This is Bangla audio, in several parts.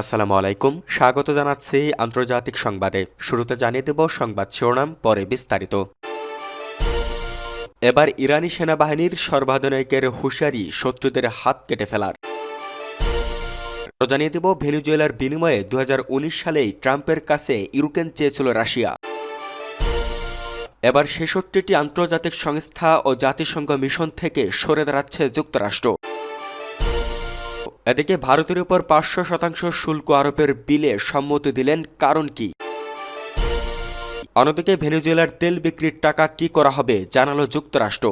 আসসালামু আলাইকুম। স্বাগত জানাচ্ছি আন্তর্জাতিক সংবাদে। শুরুতে জানিয়ে দেব সংবাদ শিরোনাম, পরে বিস্তারিত। এবার ইরানি সেনাবাহিনীর সর্বাধুনিকের হুঁশিয়ারি শত্রুদের হাত কেটে ফেলার। জানিয়ে দেব, ভেনিজুয়েলার বিনিময়ে দু হাজার উনিশ সালেই ট্রাম্পের কাছে ইউক্রেন চেয়েছিল রাশিয়া। এবার ছেষট্টিটি আন্তর্জাতিক সংস্থা ও জাতিসংঘ মিশন থেকে সরে দাঁড়াচ্ছে যুক্তরাষ্ট্র। এদিকে ভারতের উপর পাঁচশো শতাংশ শুল্ক আরোপের বিলে সম্মতি দিলেন কারণ কি? অন্যদিকে ভেনেজুয়েলার তেল বিক্রির টাকা কি করা হবে জানালো যুক্তরাষ্ট্র।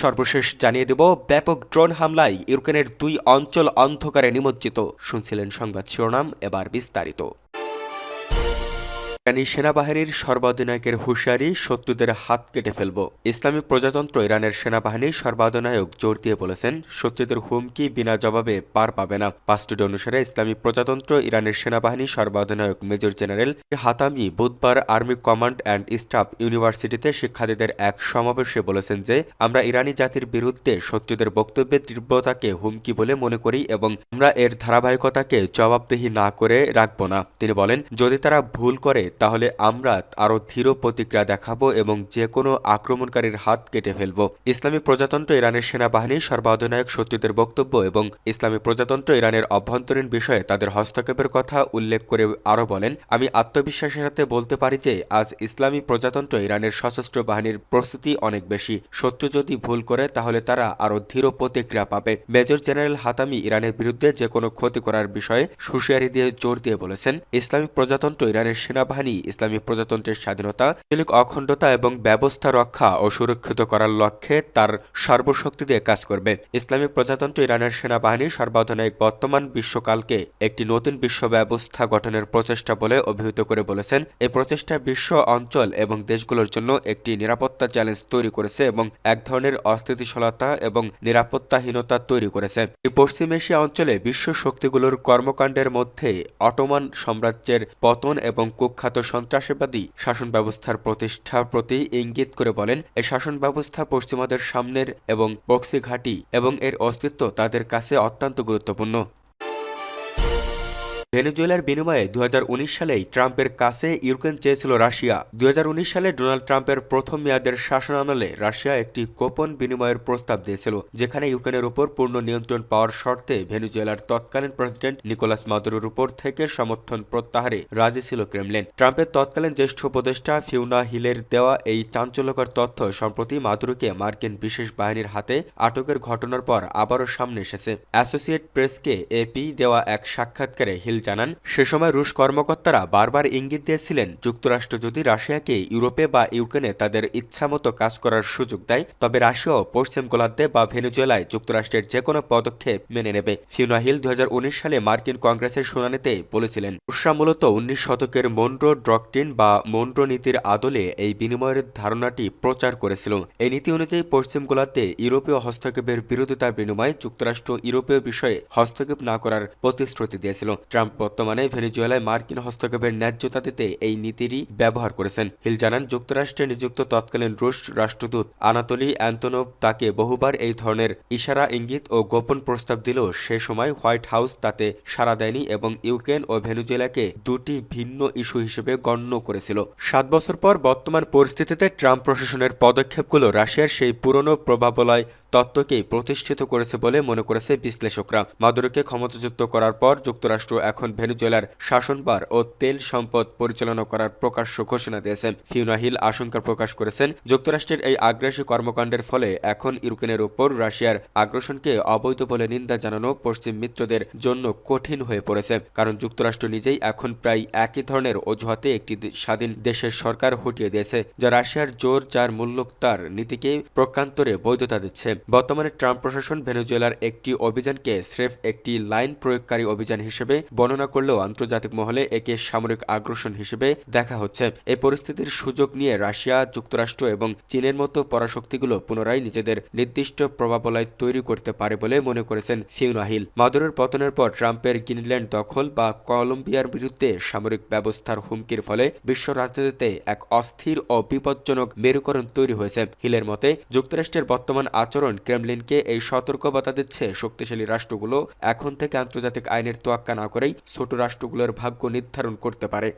সর্বশেষ জানিয়ে দেব, ব্যাপক ড্রোন হামলায় ইউক্রেনের দুই অঞ্চল অন্ধকারে নিমজ্জিত, শুনছিলেন সংবাদ শিরোনাম, এবার বিস্তারিত। ইরানি সেনাবাহিনীর সর্বাধিনায়কের হুঁশিয়ারি শত্রুদের হাত কেটে ফেলব। ইসলামী প্রজাতন্ত্র ইরানের সেনাবাহিনীর সর্বাধিনায়ক জোর দিয়ে বলেছেন, শত্রুদের হুমকি বিনা জবাবে পার পাবে না। পাঁচটি অনুসারে ইসলামী প্রজাতন্ত্র ইরানের সেনাবাহিনীর সর্বাধিনায়ক মেজর জেনারেল হাতামি বুধবার আর্মি কমান্ড অ্যান্ড স্টাফ ইউনিভার্সিটিতে শিক্ষার্থীদের এক সমাবেশে বলেছেন যে, আমরা ইরানি জাতির বিরুদ্ধে শত্রুদের বক্তব্যের তীব্রতাকে হুমকি বলে মনে করি এবং আমরা এর ধারাবাহিকতাকে জবাবদিহি না করে রাখব না। তিনি বলেন, যদি তারা ভুল করে তাহলে আমরা আরও ধীর প্রতিক্রিয়া দেখাবো এবং যে কোনো আক্রমণকারীর হাত কেটে ফেলব। ইসলামী প্রজাতন্ত্র ইরানের সেনাবাহিনীর সর্বাধিনায়ক শত্রুদের বক্তব্য এবং ইসলামী প্রজাতন্ত্র ইরানের অভ্যন্তরীণ বিষয়ে তাদের হস্তক্ষেপের কথা উল্লেখ করে আরও বলেন, আমি আত্মবিশ্বাসের সাথে বলতে পারি যে, আজ ইসলামী প্রজাতন্ত্র ইরানের সশস্ত্র বাহিনীর প্রস্তুতি অনেক বেশি। শত্রু যদি ভুল করে, তাহলে তারা আরও ধীর প্রতিক্রিয়া পাবে। মেজর জেনারেল হাতামি ইরানের বিরুদ্ধে যে কোনো ক্ষতি করার বিষয়ে হুঁশিয়ারি দিয়ে জোর দিয়ে বলেছেন, ইসলামী প্রজাতন্ত্র ইরানের সেনাবাহিনী বাহিনী ইসলামী প্রজাতন্ত্রের স্বাধীনতা আঞ্চলিক অখণ্ডতা এবং ব্যবস্থা রক্ষা ও সুরক্ষিত করার লক্ষ্যে তার সর্বশক্তি দিয়ে কাজ করবে। ইসলামী প্রজাতন্ত্র ইরানের সেনাবাহিনীর সর্বাধুনিক বর্তমান বিশ্বকালকে একটি নতুন বিশ্ব ব্যবস্থা গঠনের প্রচেষ্টা বলে অভিহিত করে বলেছেন। এই প্রচেষ্টা বিশ্ব অঞ্চল এবং দেশগুলোর জন্য একটি নিরাপত্তা চ্যালেঞ্জ তৈরি করেছে এবং এক ধরনের অস্থিতিশীলতা এবং নিরাপত্তাহীনতা তৈরি করেছে। পশ্চিম এশিয়া অঞ্চলে বিশ্ব শক্তিগুলোর কর্মকাণ্ডের মধ্যে অটোমান সাম্রাজ্যের পতন এবং কুখ্যাত খ্যাত সন্ত্রাসবাদী শাসন ব্যবস্থার প্রতিষ্ঠার প্রতি ইঙ্গিত করে বলেন, এ শাসন ব্যবস্থা পশ্চিমাদের সামনের এবং বক্সি ঘাঁটি এবং এর অস্তিত্ব তাদের কাছে অত্যন্ত গুরুত্বপূর্ণ। ভেনেজুয়েলার বিনিময়ে দু সালেই ট্রাম্পের কাছে ইউক্রেন চেয়েছিল রাশিয়া। দু হাজার উনিশ সালে ডোনাল্ড ট্রাম্পের প্রথম মেয়াদের শাসনামলে রাশিয়া একটি গোপন বিনিময়ের প্রস্তাব দিয়েছিল, যেখানে ইউক্রেনের উপর পূর্ণ নিয়ন্ত্রণ পাওয়ার শর্তে ভেনেজুয়েলার তৎকালীন প্রেসিডেন্ট নিকোলাস মাদুরোর উপর থেকে সমর্থন প্রত্যাহারে রাজি ছিল ক্রেমলিন। ট্রাম্পের তৎকালীন জ্যেষ্ঠ উপদেষ্টা ফিউনা হিলের দেওয়া এই চাঞ্চল্যকর তথ্য সম্প্রতি মাদুরোকে মার্কিন বিশেষ বাহিনীর হাতে আটকের ঘটনার পর আবারও সামনে এসেছে। অ্যাসোসিয়েট প্রেসকে এপি দেওয়া এক সাক্ষাৎকারে হিল জানান, সে সময় রুশ কর্মকর্তারা বারবার ইঙ্গিত দিয়েছিলেন, যুক্তরাষ্ট্র যদি রাশিয়াকে ইউরোপে বা ইউক্রেনে তাদের ইচ্ছামতো কাজ করার সুযোগ দেয়, তবে রাশিয়াও পশ্চিম গোলার্ধে বা ভেনেজুয়েলায় যুক্তরাষ্ট্রের যে কোনো পদক্ষেপ মেনে নেবে। ফিউনা হিল দু সালে মার্কিন কংগ্রেসের শুনানিতে বলেছিলেন, রুশরা মূলত উনিশ শতকের মন্ড্রো ড্রকটিন বা মন্ড্রো নীতির আদলে এই বিনিময়ের ধারণাটি প্রচার করেছিল। এই নীতি অনুযায়ী পশ্চিম গোলার্ধে ইউরোপীয় হস্তক্ষেপের বিরোধিতার বিনিময়ে যুক্তরাষ্ট্র ইউরোপীয় বিষয়ে হস্তক্ষেপ না করার প্রতিশ্রুতি দিয়েছিল। ট্রাম্প বর্তমানে ভেনেজুয়েলায় মার্কিন হস্তক্ষেপের ন্যায্যতা দিতে এই নীতিরই ব্যবহার করেছেন। হিল জানান, যুক্তরাষ্ট্রে নিযুক্ত তৎকালীন রুশ রাষ্ট্রদূত আনাতলি অ্যান্তনোভ তাকে বহুবার এই ধরনের ইশারা, ইঙ্গিত ও গোপন প্রস্তাব দিলেও সে সময় হোয়াইট হাউস তাতে সাড়া দেয়নি এবং ইউক্রেন ও ভেনেজুয়েলাকে দুটি ভিন্ন ইস্যু হিসেবে গণ্য করেছিল। সাত বছর পর বর্তমান পরিস্থিতিতে ট্রাম্প প্রশাসনের পদক্ষেপগুলো রাশিয়ার সেই পুরনো প্রভাবলয় তত্ত্বকেই প্রতিষ্ঠিত করেছে বলে মনে করেছে বিশ্লেষকরা। মাদুরোকে ক্ষমতাযুক্ত করার পর যুক্তরাষ্ট্র এখন ভেনেজুয়েলার শাসনবার ও তেল সম্পদ পরিচালনা করার প্রকাশ্য ঘোষণা দিয়েছেন, ফিউনা হিল আশঙ্কা প্রকাশ করেছেন, যুক্তরাষ্ট্রের এই আগ্রাসী কর্মকাণ্ডের ফলে এখন ইউক্রেনের উপর রাশিয়ার আগ্রাসনকে অবৈধ বলে নিন্দা জানানো পশ্চিম মিত্রদের জন্য কঠিন হয়ে পড়েছে। কারণ যুক্তরাষ্ট্র নিজেই এখন প্রায় একই ধরনের অজুহাতে একটি স্বাধীন দেশের সরকার হটিয়ে দিয়েছে, যা রাশিয়ার জোর, যার মূল্য, তার নীতিকে প্রকান্তরে বৈধতা দিচ্ছে। বর্তমানে ট্রাম্প প্রশাসন ভেনেজুয়েলার একটি অভিযানকে স্রেফ একটি লাইন প্রয়োগকারী অভিযান হিসেবে বর্ণনা বর্ণনা করলেও আন্তর্জাতিক মহলে একে সামরিক আগ্রাসন হিসেবে দেখা হচ্ছে। এই পরিস্থিতির সুযোগ নিয়ে রাশিয়া, যুক্তরাষ্ট্র এবং চীনের মতো পরাশক্তিগুলো পুনরায় নিজেদের নির্দিষ্ট প্রভাবলয় তৈরি করতে পারে বলে মনে করেছেন ফিউনাহিল মাদুরের পতনের পর ট্রাম্পের গ্রিনল্যান্ড দখল বা কলম্বিয়ার বিরুদ্ধে সামরিক ব্যবস্থার হুমকির ফলে বিশ্ব রাজনীতিতে এক অস্থির ও বিপজ্জনক মেরুকরণ তৈরি হয়েছে। হিলের মতে, যুক্তরাষ্ট্রের বর্তমান আচরণ ক্রেমলিনকে এই সতর্কবার্তা দিচ্ছে শক্তিশালী রাষ্ট্রগুলো। এখন থেকে আন্তর্জাতিক আইনের তোয়াক্কা না করেই ছোট রাষ্ট্রগুলোর ভাগ্য নির্ধারণ করতে পারে।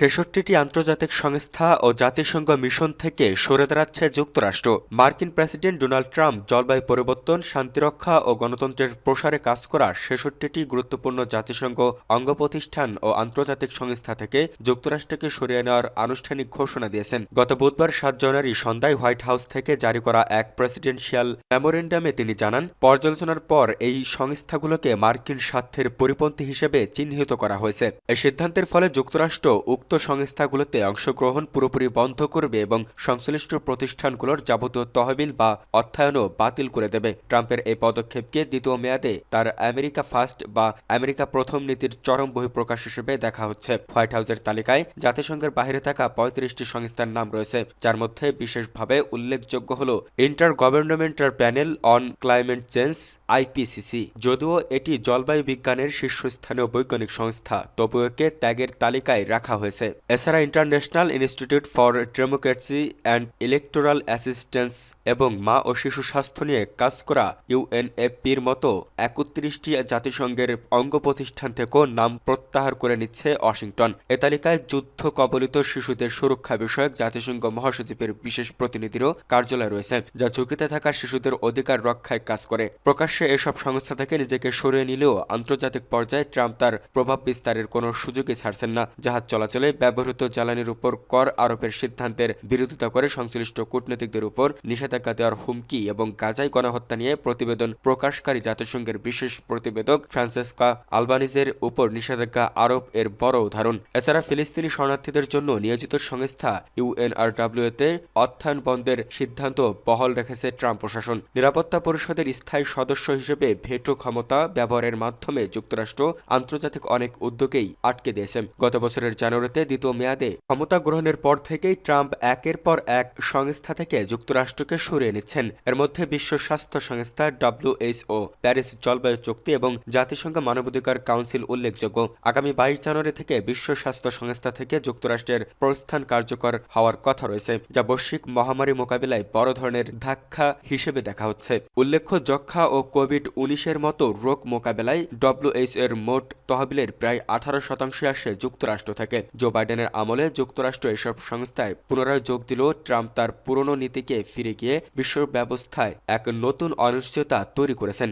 ছেষট্টিটি আন্তর্জাতিক সংস্থা ও জাতিসংঘ মিশন থেকে সরে দাঁড়াচ্ছে যুক্তরাষ্ট্র। মার্কিন প্রেসিডেন্ট ডোনাল্ড ট্রাম্প জলবায়ু পরিবর্তন, শান্তিরক্ষা ও গণতন্ত্রের প্রসারে কাজ করা ছেষট্টিটি গুরুত্বপূর্ণ জাতিসংঘ অঙ্গ প্রতিষ্ঠান ও আন্তর্জাতিক সংস্থা থেকে যুক্তরাষ্ট্রকে সরিয়ে নেওয়ার আনুষ্ঠানিক ঘোষণা দিয়েছেন। গত বুধবার সাত জানুয়ারি সন্ধ্যায় হোয়াইট হাউস থেকে জারি করা এক প্রেসিডেন্সিয়াল মেমোরেন্ডামে তিনি জানান, পর্যালোচনার পর এই সংস্থাগুলোকে মার্কিন স্বার্থের পরিপন্থী হিসেবে চিহ্নিত করা হয়েছে। এই সিদ্ধান্তের ফলে যুক্তরাষ্ট্র উক্ত সংস্থাগুলোতে অংশগ্রহণ পুরোপুরি বন্ধ করবে এবং সংশ্লিষ্ট প্রতিষ্ঠানগুলোর যাবতীয় তহবিল বা অর্থায়নও বাতিল করে দেবে। ট্রাম্পের এই পদক্ষেপকে দ্বিতীয় মেয়াদে তার আমেরিকা ফার্স্ট বা আমেরিকা প্রথম নীতির চরম বহিঃপ্রকাশ হিসেবে দেখা হচ্ছে। হোয়াইট হাউসের তালিকায় জাতিসংঘের বাইরে থাকা পঁয়ত্রিশটি সংস্থার নাম রয়েছে, যার মধ্যে বিশেষভাবে উল্লেখযোগ্য হল intergovernmental panel on climate change, IPCC. যদিও এটি জলবায়ু বিজ্ঞানের শীর্ষস্থানীয় বৈজ্ঞানিক সংস্থা, তবুও একে ত্যাগের তালিকায় রাখা হয়েছে। এছাড়া international institute for democracy and electoral assistance এবং মা ও শিশু স্বাস্থ্য নিয়ে কাজ করা ইউএনএফপির মতো একত্রিশটি জাতিসংঘের অঙ্গ প্রতিষ্ঠান থেকেও নাম প্রত্যাহার করে নিচ্ছে ওয়াশিংটন। এ তালিকায় যুদ্ধ কবলিত শিশুদের সুরক্ষা বিষয়ক জাতিসংঘ মহাসচিবের বিশেষ প্রতিনিধিরও কার্যালয় রয়েছে, যা ঝুঁকিতে থাকা শিশুদের অধিকার রক্ষায় কাজ করে। প্রকাশ্যে এসব সংস্থা থেকে নিজেকে সরিয়ে নিলেও আন্তর্জাতিক পর্যায়ে ট্রাম্প তার প্রভাব বিস্তারের কোনো সুযোগই ছাড়ছেন না জাহাজ চলাচলে ব্যবহৃত জ্বালানির উপর কর আরোপের সিদ্ধান্তের বিরোধিতা করে সংশ্লিষ্ট কূটনীতিকদের উপর নিষেধাজ্ঞা দেওয়ার হুমকি এবং গাজাই গণহত্যা নিয়ে প্রতিবেদন প্রকাশকারী জাতিসংঘের বিশেষ প্রতিবেদক ফ্রান্সেসকা আলবানিজের উপর নিষেধাজ্ঞা আরোপ এর বড় উদাহরণ। এছাড়া ফিলিস্তিনি শরণার্থীদের জন্য নিয়োজিত সংস্থা ইউএনআরডব্লিউ তে অর্থায়ন বন্ধের সিদ্ধান্ত বহাল রেখেছে ট্রাম্প প্রশাসন। নিরাপত্তা পরিষদের স্থায়ী সদস্য হিসেবে ভেটো ক্ষমতা ব্যবহারের মাধ্যমে যুক্তরাষ্ট্র আন্তর্জাতিক অনেক উদ্যোগেই আটকে দিয়েছে। গত বছরের জানুয়ারিতে দ্বিতীয় মেয়াদে ক্ষমতা গ্রহণের পর থেকেই ট্রাম্প একের পর এক সংস্থা থেকে যুক্তরাষ্ট্রকে সরিয়ে নিচ্ছেন। এর মধ্যে বিশ্ব স্বাস্থ্য সংস্থা ডব্লিউএইচও প্যারিস জলবায়ু চুক্তি এবং জাতিসংঘ মানবাধিকার কাউন্সিল উল্লেখযোগ্য। আগামী বাইশ জানুয়ারি থেকে বিশ্ব স্বাস্থ্য সংস্থা থেকে যুক্তরাষ্ট্রের প্রস্থান কার্যকর হওয়ার কথা রয়েছে, যা বৈশ্বিক মহামারী মোকাবিলায় বড় ধরনের ধাক্কা হিসেবে দেখা হচ্ছে। উল্লেখ্য যক্ষা ও কোভিড উনিশের মতো রোগ মোকাবেলায় ডব্লিউএইচ এর মোট তহবিলের প্রায় আঠারো শতাংশ আসে যুক্তরাষ্ট্র থেকে জো বাইডেনের আমলে যুক্তরাষ্ট্র এসব সংস্থায় পুনরায় যোগ দিলেও ট্রাম্প তার পুরনো নীতিকে ফিরে গিয়ে বিশ্ব ব্যবস্থায় এক নতুন অনিশ্চয়তা তৈরি করেছেন।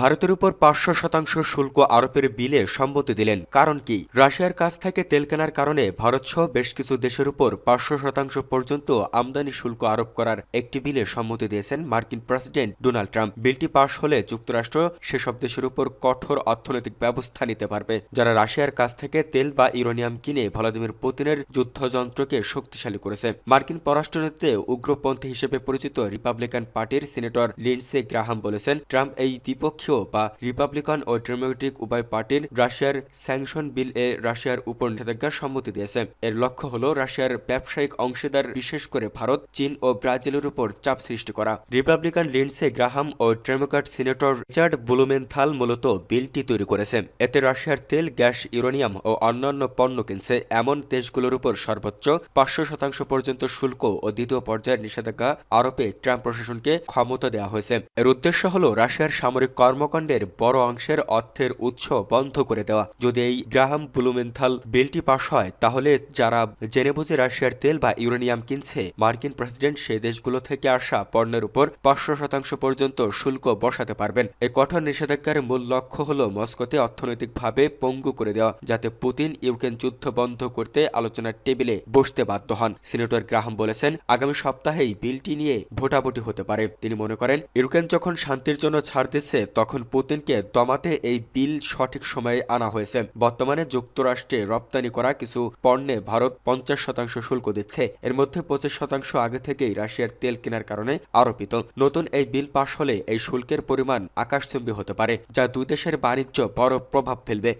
ভারতের উপর পাঁচশো শতাংশ শুল্ক আরোপের বিলে সম্মতি দিলেন। কারণ কি? রাশিয়ার কাছ থেকে তেল কেনার কারণে ভারত সহ বেশ কিছু দেশের উপর পাঁচশো শতাংশ পর্যন্ত আমদানি শুল্ক আরোপ করার একটি বিলে সম্মতি দিয়েছেন মার্কিন প্রেসিডেন্ট ডোনাল্ড ট্রাম্প। বিলটি পাশ হলে যুক্তরাষ্ট্র সেসব দেশের উপর কঠোর অর্থনৈতিক ব্যবস্থা নিতে পারবে। যারা রাশিয়ার কাছ থেকে তেল বা ইউরেনিয়াম কিনে ভলাদিমির পুতিনের যুদ্ধযন্ত্রকে শক্তিশালী করেছে। মার্কিন পররাষ্ট্রনীতিতে উগ্রপন্থী হিসেবে পরিচিত রিপাবলিকান পার্টির সিনেটর লিন্ডসে গ্রাহাম বলেছেন, ট্রাম্প এই দ্বিপক্ষীয় বা রিপাবলিকান ও ডেমোক্রেটিক উভয় পার্টির রাশিয়ার স্যাংশন বিল এ রাশিয়ার উপর নিষেধাজ্ঞার সম্মতি দিয়েছে। এর লক্ষ্য হল রাশিয়ার ব্যবসায়িক অংশীদার, বিশেষ করে ভারত, চীন ও ব্রাজিলের উপর চাপ সৃষ্টি করা। রিপাবলিকান লিন্ডসে গ্রাহাম ও ডেমোক্র্যাট সিনেটর রিচার্ড বুলুমেনথাল মূলত বিলটি তৈরি করেছে। এতে রাশিয়ার তেল, গ্যাস, ইউরেনিয়াম ও অন্যান্য পণ্য কিনছে এমন দেশগুলোর উপর সর্বোচ্চ পাঁচশো শতাংশ পর্যন্ত শুল্ক ও দ্বিতীয় পর্যায়ের নিষেধাজ্ঞা আরোপে ট্রাম্প প্রশাসনকে ক্ষমতা দেওয়া হয়েছে। এর উদ্দেশ্য হল রাশিয়ার সামরিক কর্মকাণ্ডের বড় অংশের অর্থের উৎস বন্ধ করে দেওয়া। যদি এই গ্রাহাম বুলুমেন্থাল বিলটি পাশ হয়, তাহলে যারা জেনে বুঝে রাশিয়ার তেল বা ইউরেনিয়াম কিনছে, মার্কিন প্রেসিডেন্ট সেই দেশগুলো থেকে আসা পণ্যের উপর পাঁচশো শতাংশ পর্যন্ত শুল্ক বসাতে পারবেন। এই কঠোর নিষেধাজ্ঞার মূল লক্ষ্য হল মস্কোতে অর্থনৈতিকভাবে পঙ্গু করে দেওয়া, যাতে পুতিন ইউক্রেন যুদ্ধ বন্ধ করতে আলোচনার টেবিলে বসতে বাধ্য হন। সিনেটর গ্রাহাম বলেছেন, আগামী সপ্তাহেই বিলটি নিয়ে ভোটাভুটি হতে পারে। তিনি মনে করেন, ইউক্রেন যখন শান্তির জন্য ছাড় দিচ্ছে, তখন তখন পুতিনকে দমাতে এই বিল সঠিক সময়ে আনা হয়েছে। বর্তমানে যুক্তরাষ্ট্রে রপ্তানি করা কিছু পণ্যে ভারত পঞ্চাশ শতাংশ শুল্ক দিচ্ছে। এর মধ্যে পঁচিশ শতাংশ আগে থেকেই রাশিয়ার তেল কেনার কারণে আরোপিত। নতুন এই বিল পাশ হলে এই শুল্কের পরিমাণ আকাশচুম্বী হতে পারে, যা দুই দেশের বাণিজ্য বড় প্রভাব ফেলবে।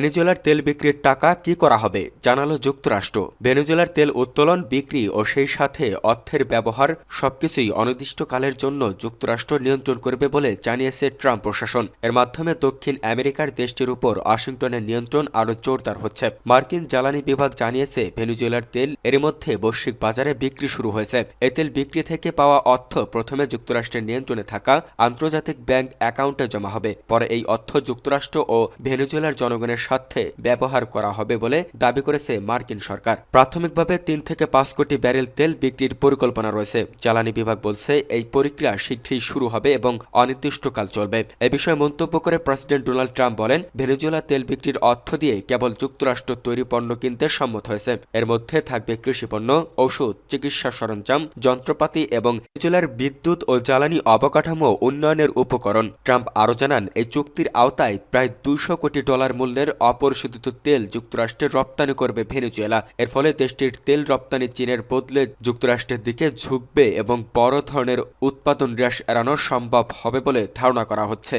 ভেনেজুয়েলার তেল বিক্রির টাকা কি করা হবে জানালো যুক্তরাষ্ট্র। ভেনেজুয়েলার তেল উত্তোলন, বিক্রি ও সেই সাথে অর্থের ব্যবহার সবকিছুই অনির্দিষ্টকালের জন্য যুক্তরাষ্ট্র নিয়ন্ত্রণ করবে বলে জানিয়েছে ট্রাম্প প্রশাসন। এর মাধ্যমে দক্ষিণ আমেরিকার দেশটির উপর ওয়াশিংটনের নিয়ন্ত্রণ আরও জোরদার হচ্ছে। মার্কিন জ্বালানি বিভাগ জানিয়েছে, ভেনেজুয়েলার তেল এর মধ্যে বৈশ্বিক বাজারে বিক্রি শুরু হয়েছে। এ তেল বিক্রি থেকে পাওয়া অর্থ প্রথমে যুক্তরাষ্ট্রের নিয়ন্ত্রণে থাকা আন্তর্জাতিক ব্যাংক অ্যাকাউন্টে জমা হবে। পরে এই অর্থ যুক্তরাষ্ট্র ও ভেনেজুয়েলার জনগণের স্বার্থে ব্যবহার করা হবে বলে দাবি করেছে মার্কিন সরকার। প্রাথমিকভাবে তিন থেকে পাঁচ কোটি ব্যারেল তেল বিক্রির পরিকল্পনা রয়েছে। জ্বালানি বিভাগ বলছে, এই প্রক্রিয়া শীঘ্রই শুরু হবে এবং অনির্দিষ্টকাল চলবে। এ বিষয়ে মন্তব্য করে প্রেসিডেন্ট ডোনাল্ড ট্রাম্প বলেন, ভেনেজুয়েলা তেল বিক্রির অর্থ দিয়ে কেবল যুক্তরাষ্ট্র তৈরি পণ্য কিনতে সম্মত হয়েছে। এর মধ্যে থাকবে কৃষিপণ্য ওষুধ চিকিৎসা সরঞ্জাম, যন্ত্রপাতি এবং ভেনেজুয়েলার বিদ্যুৎ ও জ্বালানি অবকাঠামো উন্নয়নের উপকরণ। ট্রাম্প আরও জানান, এই চুক্তির আওতায় প্রায় দুশো কোটি ডলার মূল্যের অপরিশোধিত তেল যুক্তরাষ্ট্রে রপ্তানি করবে ভেনেজুয়েলা। এর ফলে দেশটির তেল রপ্তানি চীনের বদলে যুক্তরাষ্ট্রের দিকে ঝুঁকবে এবং বড় ধরনের উৎপাদন হ্রাস এড়ানো সম্ভব হবে বলে ধারণা করা হচ্ছে।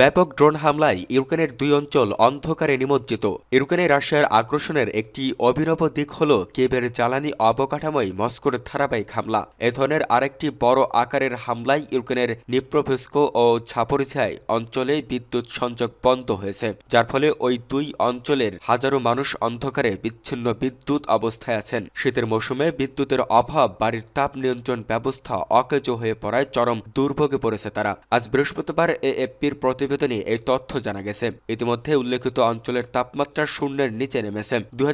ব্যাপক ড্রোন হামলায় ইউক্রেনের দুই অঞ্চল অন্ধকারে নিমজ্জিত। ইউক্রেনে রাশিয়ার আগ্রাসনের একটি অভিনব দিক হল কেবের জ্বালানি অবকাঠামোয় মস্কোর ধারাবাহিক হামলা। এ ধরনের আরেকটি বড় আকারের হামলায় ইউক্রেনের নিপ্রভেস্কো ও ছাপরিছায় অঞ্চলে বিদ্যুৎ সংযোগ বন্ধ হয়েছে, যার ফলে ওই দুই অঞ্চলের হাজারো মানুষ অন্ধকারে বিচ্ছিন্ন বিদ্যুৎ অবস্থায় আছেন। শীতের মৌসুমে বিদ্যুতের অভাব, বাড়ির তাপ নিয়ন্ত্রণ ব্যবস্থা অকেজ হয়ে পড়ায় চরম দুর্ভোগে পড়েছে তারা। আজ বৃহস্পতিবার এএফপির প্রতিবেদনে এই তথ্য জানা গেছে। ইতিমধ্যে উল্লেখিত অঞ্চলের তাপমাত্রা শূন্যের নিচে নেমেছে। দু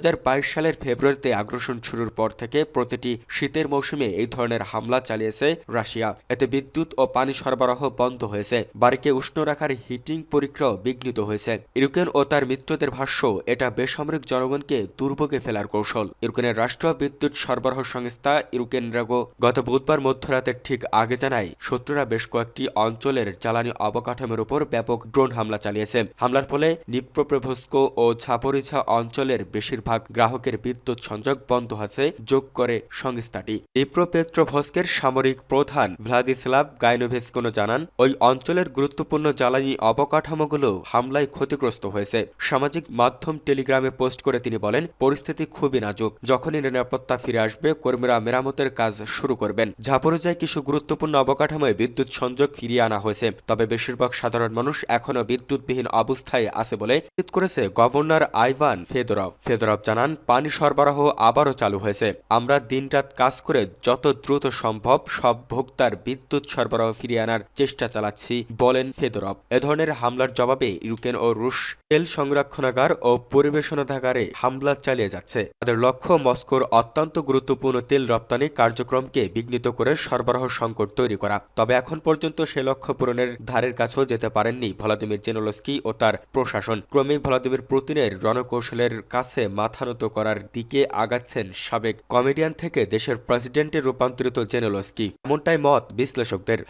সালের ফেব্রুয়ারিতে আগ্রাসন শুরুর পর থেকে প্রতিটি শীতের মৌসুমে এই ধরনের হামলা চালিয়েছে রাশিয়া। এতে বিদ্যুৎ ও পানি সরবরাহ বন্ধ হয়েছে। বাড়িকে উষ্ণ রাখার হিটিং পরীক্ষাও বিঘ্নিত হয়েছে। ইউক্রেন ও তার মিত্রদের ভাষ্য, এটা বেসামরিক জনগণকে দুর্ভোগে ফেলার কৌশল। ইউক্রেনের রাষ্ট্র বিদ্যুৎ সরবরাহ সংস্থা ইউক্রেন রেগো গত বুধবার মধ্যরাতের ঠিক আগে জানায়, শত্রুরা বেশ কয়েকটি অঞ্চলের জ্বালানি অবকাঠামোর উপর ব্যাপক ড্রোন হামলা চালিয়েছে। হামলার ফলে নিপ্রপ্রভস্কো ও ছাপরিছা অঞ্চলের বেশিরভাগ গ্রাহকের বিদ্যুৎ সংযোগ বন্ধ আছে, যোগ করে সংস্থাটি। নিপ্রপেত্রভস্কের সামরিক প্রধান ভ্লাদিস্লাভ গাইনোভেস্কোনো জানান, ওই অঞ্চলের গুরুত্বপূর্ণ জ্বালানি অবকাঠামোগুলো হামলায় ক্ষতিগ্রস্ত হয়েছে। সামাজিক মাধ্যম টেলিগ্রামে পোস্ট করে তিনি বলেন, পরিস্থিতি খুবই নাজুক। যখনই নিরাপত্তা ফিরে আসবে, কর্মীরা মেরামতের কাজ শুরু করবেন। ঝাপরোজায় কিছু গুরুত্বপূর্ণ অবকাঠামোয় বিদ্যুৎ সংযোগ ফিরিয়ে আনা হয়েছে, তবে বেশিরভাগ সাধারণ মানুষ এখনও বিদ্যুৎবিহীন অবস্থায় আছে বলে নিশ্চিত করেছে গভর্নর আইভান ফেদরভ। ফেদরভ জানান, পানি সরবরাহ আবারও চালু হয়েছে। আমরা দিনরাত কাজ করে যত দ্রুত সম্ভব সব ভোক্তার বিদ্যুৎ সরবরাহ ফিরিয়ে আনার চেষ্টা চালাচ্ছি, বলেন ফেদরভ। এ ধরনের হামলার জবাবে ইউক্রেন ও রুশ তেল সংরক্ষণাগার ও পরিবেশনাগারে হামলা চালিয়ে যাচ্ছে। তাদের লক্ষ্য, মস্কোর অত্যন্ত গুরুত্বপূর্ণ তেল রপ্তানি কার্যক্রমকে বিঘ্নিত করে সরবরাহ সংকট তৈরি করা। তবে এখন পর্যন্ত সে লক্ষ্য পূরণের ধারের কাছেও যেতে পারেননি ভলাদিমির জেনোলস্কি ও তার প্রশাসন। ক্রমেই ভলাদিমির পুতিনের রণকৌশলের কাছে মাথা নত করার দিকে আগাচ্ছেন সাবেক কমেডিয়ান থেকে দেশের প্রেসিডেন্টে রূপান্তরিত জেনোলস্কি। এমনটাই মত বিশ্লেষকদের।